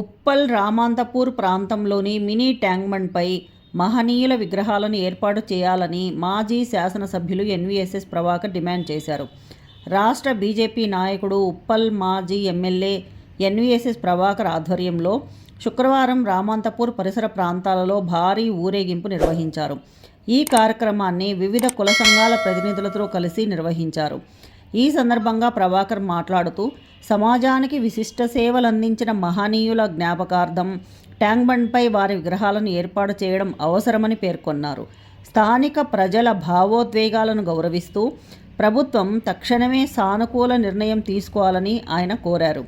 ఉప్పల్ రామాంతపూర్ ప్రాంతంలోని మినీ ట్యాంక్బండ్పై మహనీయుల విగ్రహాలను ఏర్పాటు చేయాలని మాజీ శాసనసభ్యులు ఎన్వీఎస్ఎస్ ప్రభాకర్ డిమాండ్ చేశారు. రాష్ట్ర బీజేపీ నాయకుడు ఉప్పల్ మాజీ ఎమ్మెల్యే ఎన్వీఎస్ఎస్ ప్రభాకర్ ఆధ్వర్యంలో శుక్రవారం రామాంతపూర్ పరిసర ప్రాంతాలలో భారీ ఊరేగింపు నిర్వహించారు. ఈ కార్యక్రమాన్ని వివిధ కుల సంఘాల ప్రతినిధులతో కలిసి నిర్వహించారు. ఈ సందర్భంగా ప్రభాకర్ మాట్లాడుతూ సమాజానికి విశిష్ట సేవలందించిన మహనీయుల జ్ఞాపకార్థం ట్యాంక్ బండ్పై వారి విగ్రహాలను ఏర్పాటు చేయడం అవసరమని పేర్కొన్నారు. స్థానిక ప్రజల భావోద్వేగాలను గౌరవిస్తూ ప్రభుత్వం తక్షణమే సానుకూల నిర్ణయం తీసుకోవాలని ఆయన కోరారు.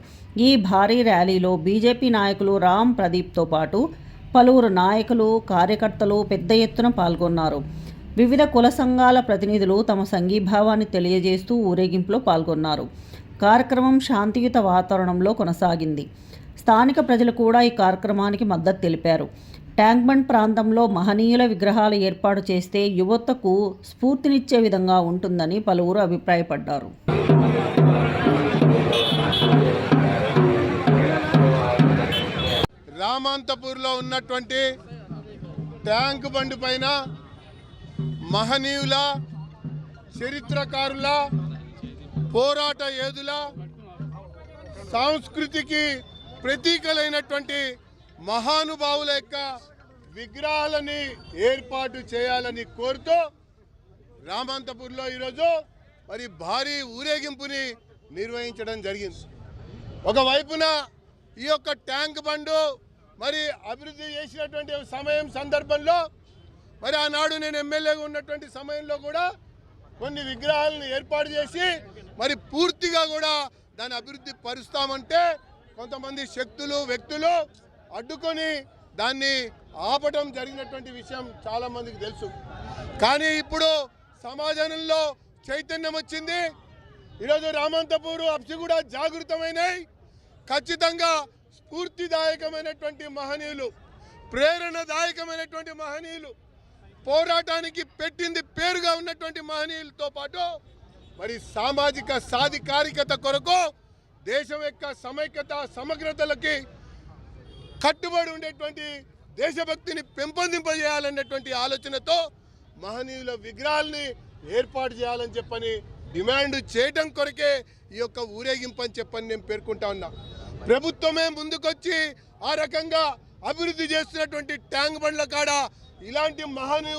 ఈ భారీ ర్యాలీలో బీజేపీ నాయకులు రామ్ ప్రదీప్తో పాటు పలువురు నాయకులు కార్యకర్తలు పెద్ద ఎత్తున పాల్గొన్నారు. వివిధ కుల సంఘాల ప్రతినిధులు తమ సంఘీభావాన్ని తెలియజేస్తూ ఊరేగింపులో పాల్గొన్నారు. కార్యక్రమం శాంతియుత వాతావరణంలో కొనసాగింది. స్థానిక ప్రజలు కూడా ఈ కార్యక్రమానికి మద్దతు తెలిపారు. ట్యాంక్ బండ్ ప్రాంతంలో మహనీయుల విగ్రహాలు ఏర్పాటు చేస్తే యువతకు స్ఫూర్తినిచ్చే విధంగా ఉంటుందని పలువురు అభిప్రాయపడ్డారు. రామాంతపూర్లో ఉన్నటువంటి ట్యాంక్ బండి పైన మహనీయుల చరిత్రకారుల పోరాట ఏదుల సంస్కృతికి ప్రతీకలైనటువంటి మహానుభావుల యొక్క విగ్రహాలని ఏర్పాటు చేయాలని కోరుతూ రామాంతపూర్లో ఈరోజు మరి భారీ ఊరేగింపుని నిర్వహించడం జరిగింది. ఒకవైపున ఈ యొక్క ట్యాంక్ బండు మరి అభివృద్ధి చేసినటువంటి సమయం సందర్భంలో మరి ఆనాడు నేను ఎమ్మెల్యేగా ఉన్నటువంటి సమయంలో కూడా కొన్ని విగ్రహాలను ఏర్పాటు చేసి మరి పూర్తిగా కూడా దాన్ని అభివృద్ధి పరుస్తామంటే కొంతమంది శక్తులు వ్యక్తులు అడ్డుకొని దాన్ని ఆపటం జరిగినటువంటి విషయం చాలా మందికి తెలుసు. కానీ ఇప్పుడు సమాజంలో చైతన్యం వచ్చింది. ఈరోజు రామంతపూరు అప్సి కూడా జాగృతమైనాయి. ఖచ్చితంగా స్ఫూర్తిదాయకమైనటువంటి మహనీయులు ప్రేరణదాయకమైనటువంటి మహనీయులు పోరాటానికి పెట్టింది పేరుగా ఉన్నటువంటి మహనీయులతో పాటు మరి సామాజిక సాధికారికత కొరకు దేశం యొక్క సమైక్యత సమగ్రతలకి కట్టుబడి ఉండేటువంటి దేశభక్తిని పెంపొందింపజేయాలన్నటువంటి ఆలోచనతో మహనీయుల విగ్రహాల్ని ఏర్పాటు చేయాలని చెప్పని డిమాండ్ చేయడం కొరకే ఈ యొక్క ఊరేగింపు అని చెప్పని నేను పేర్కొంటా ఉన్నా. ప్రభుత్వమే ముందుకొచ్చి ఆ రకంగా అభివృద్ధి చేస్తున్నటువంటి ట్యాంక్ బండ్ల కాడ ఇలాంటి మహాను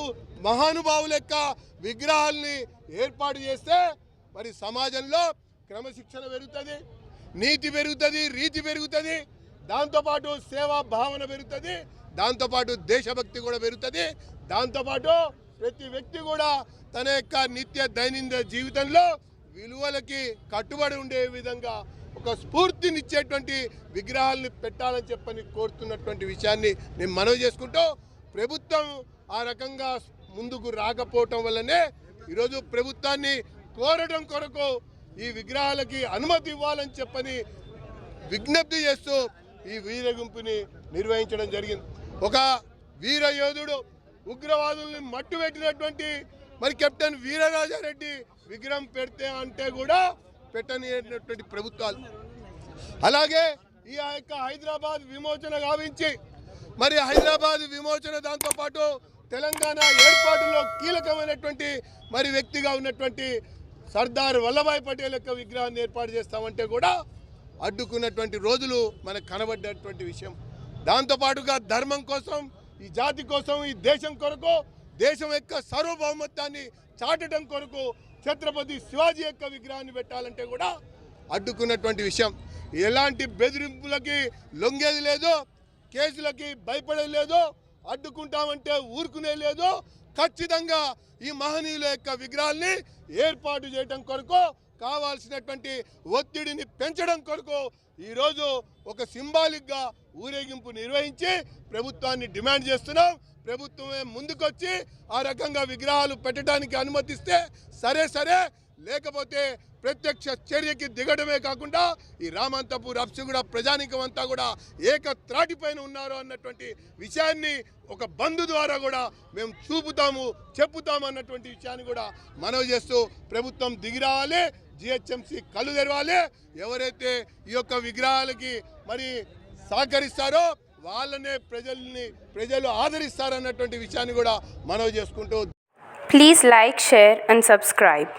మహానుభావుల యొక్క విగ్రహాల్ని ఏర్పాటు చేస్తే మరి సమాజంలో క్రమశిక్షణ పెరుగుతుంది నీతి పెరుగుతుంది రీతి పెరుగుతుంది దాంతోపాటు సేవా భావన పెరుగుతుంది దాంతోపాటు దేశభక్తి కూడా పెరుగుతుంది దాంతోపాటు ప్రతి వ్యక్తి కూడా తన యొక్క నిత్య దైనందిన జీవితంలో విలువలకి కట్టుబడి ఉండే విధంగా ఒక స్ఫూర్తినిచ్చేటువంటి విగ్రహాలని పెట్టాలని చెప్పని కోరుతున్నటువంటి విషయాన్ని నేను మనవి చేసుకుంటూ ప్రభుత్వం ఆ రకంగా ముందుకు రాకపోవటం వల్లనే ఈరోజు ప్రభుత్వాన్ని కోరడం కొరకు ఈ విగ్రహాలకి అనుమతి ఇవ్వాలని చెప్పని విజ్ఞప్తి చేస్తూ ఈ వీరగింపుని నిర్వహించడం జరిగింది. ఒక వీర యోధుడు ఉగ్రవాదుల్ని మట్టు పెట్టినటువంటి మరి కెప్టెన్ వీరరాజారెడ్డి విగ్రహం పెడితే అంటే కూడా పెట్టనిటువంటి ప్రభుత్వాలు. అలాగే ఈ యొక్క హైదరాబాద్ విమోచన గావించి మరి హైదరాబాద్ విమోచన దాంతోపాటు తెలంగాణ ఏర్పాటులో కీలకమైనటువంటి మరి వ్యక్తిగా ఉన్నటువంటి సర్దార్ వల్లభాయ్ పటేల్ యొక్క విగ్రహాన్ని ఏర్పాటు చేస్తామంటే కూడా అడ్డుకున్నటువంటి రోజులు మనకు కనబడ్డటువంటి విషయం. దాంతోపాటుగా ధర్మం కోసం ఈ జాతి కోసం ఈ దేశం కొరకు దేశం యొక్క సార్వభౌమత్వాన్ని చాటడం కొరకు ఛత్రపతి శివాజీ యొక్క విగ్రహాన్ని పెట్టాలంటే కూడా అడ్డుకున్నటువంటి విషయం. ఎలాంటి బెదిరింపులకి లొంగేది లేదు కేసులకి భయపడేది లేదు అడ్డుకుంటామంటే ఊరుకునే లేదు. ఖచ్చితంగా ఈ మహనీయుల యొక్క విగ్రహాల్ని ఏర్పాటు చేయడం కొరకు కావాల్సినటువంటి ఒత్తిడిని పెంచడం కొరకు ఈరోజు ఒక సింబాలిక్గా ఊరేగింపు నిర్వహించి ప్రభుత్వాన్ని డిమాండ్ చేస్తున్నాం. ప్రభుత్వమే ముందుకొచ్చి ఆ రకంగా విగ్రహాలు పెట్టడానికి అనుమతిస్తే సరే సరే లేకపోతే ప్రత్యక్ష చర్యకి దిగడమే కాకుండా ఈ రామంతపూర్ అప్సి కూడా ప్రజానికం అంతా కూడా ఏక త్రాటిపైన ఉన్నారు అన్నటువంటి విషయాన్ని ఒక బంధు ద్వారా కూడా మేము చూపుతాము చెప్పుతాము అన్నటువంటి విషయాన్ని కూడా మనవి చేస్తూ ప్రభుత్వం దిగిరావాలి జిహెచ్ఎంసి కళ్ళు తెరవాలి. ఎవరైతే ఈ యొక్క విగ్రహాలకి మరి సహకరిస్తారో వాళ్ళనే ప్రజల్ని ప్రజలు ఆదరిస్తారన్నటువంటి విషయాన్ని కూడా మనవి చేసుకుంటూ please like share and subscribe